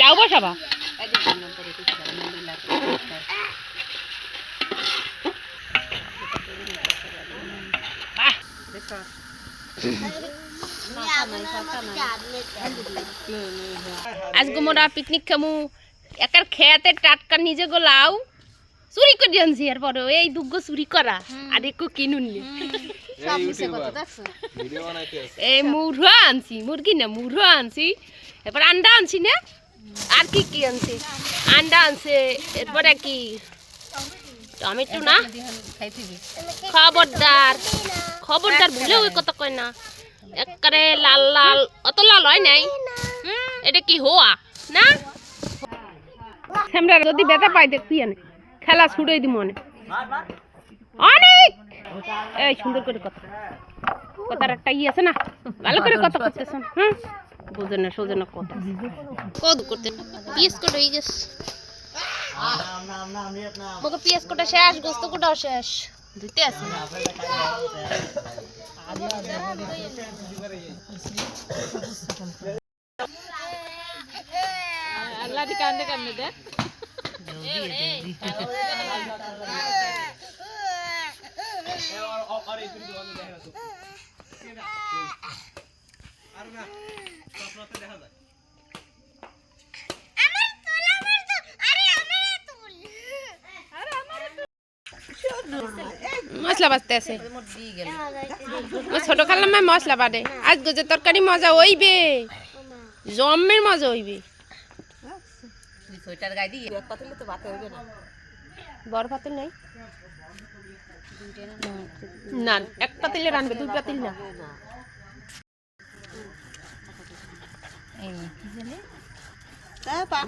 লাউ বসাবা? আজকে মোরা পিকনিক খামু। একার খেয়াতে টাটকা নিজে গো লাউ। চুরি করে আনছি এরপরে এই দুগ্গো চুরি করা। আর একটু কিনুন নি। এই মুরগা আনছি মুরগি না মুরগা আনছি। এরপর আন্ডা আনছি না? আর কি কি আনছে? আন্ডা আনছে, এরপরে কি? টমেটো না? খবরদার। খবরদার ভুলে ওই কথা কয় না। একবারে লাল লাল। অত লাল হয় নাই। এটা কি হোয়া? না? আমরা যদি ব্যথা পাই দেখবি আনে। খেলা ছুড়ে দি মনে। অনেক! এই সুন্দর করে কথা। কথার একটা ই আছে না। ভালো করে কথা করতেছেন হুম। বুঝে না সোজে না কথা কদ করতে পিএস কোড হয়ে গেছে মোকে পিএস কোটা শেষ গোস্ত কোটাও শেষ ধুইতে আছে আল্লাহ দি কান্দে কান্দে দে মশলা বাজতে আছে। ও ছোট খালাম মশলা বাড়ে আজ গজে তরকারি মজা হইবে। জমের মজা হইবে। বড় পাতিল নাই। না এক পাতিলে রানবে দুই পাতিল না।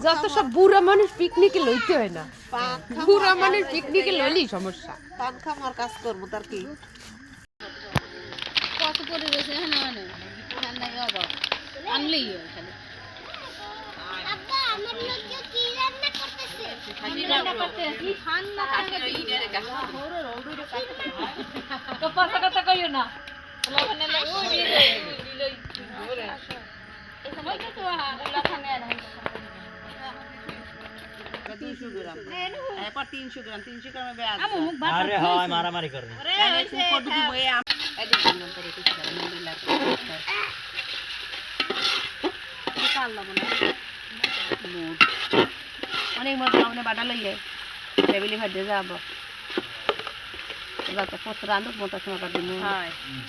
যত সব বুড়া মানুষ পিকনিকে লইতে হয় না। বুড়া মানুষ পিকনিকে লইলেই সমস্যা। পান খামার কাজ করব তার কি? কত করে রয়েছে হ্যাঁ না মানে অভাব আনলেই খালি। কথা কইও না। মারামারি করে রে হইছে অনেক মানে বাটা লইলে টেবিলে ভাজে যাব যাতে পত্র আনু মোটা সময় কাটি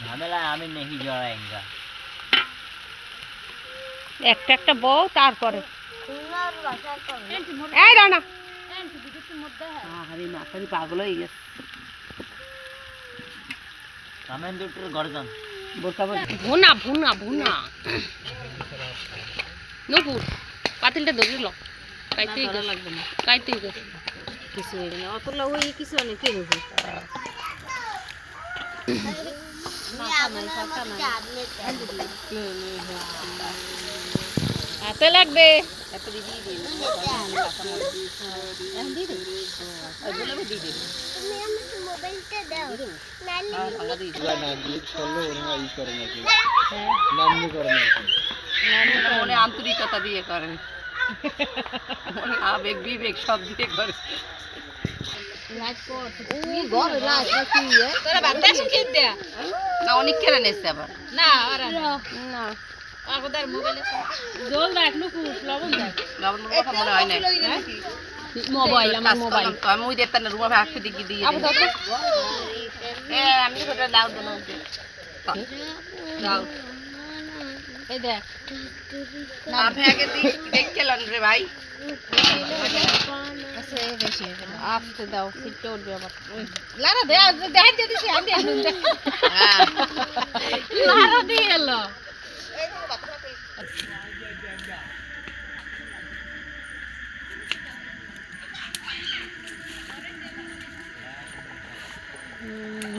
ঝামেলা আমি নেহি জড়াইঙ্গা একটা একটা বউ তারপরে। এই রানা। আরে মাথারি পাগল হয়ে গেছে। ভুনা ভুনা ভুনা। পাতিলটা কাইতেই কাইতেই গেছে। কিছু না। অত হয়ে কিছু হাতে লাগবে। আন্তরিকতা দিয়ে করেন আবেগ বিবেক সব দিয়ে করে। তোরা ভাত দেশ কি দেয়া না অনেক কেড়ে নিচ্ছে আবার। না আর না। জল দেখ নুকু লবণ দেখ লবণ মনে কথা মনে হয় না মোবাইল আমার কাজ মোবাইল আমি ওই দেখতাম না রুমা একশো দিকে দিয়ে আমি ওটা দাও দাও। এই দেখ। না ভেগে দেখতে লন রে ভাই। আসতে দাও সিটটা উঠবে আবার। লারা দে দেখ দিয়ে দিছি আমি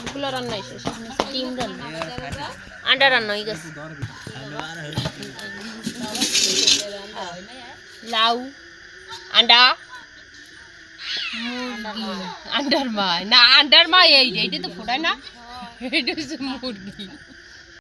সবগুলো রান্না হয়েছে ডিম রান্না। আন্ডা রান্না হয়ে গেছে। লাউ আন্ডা আন্ডার মা, না, আন্ডার মা, এই এইটা তো ফোটায় না। এটা হচ্ছে মুরগি।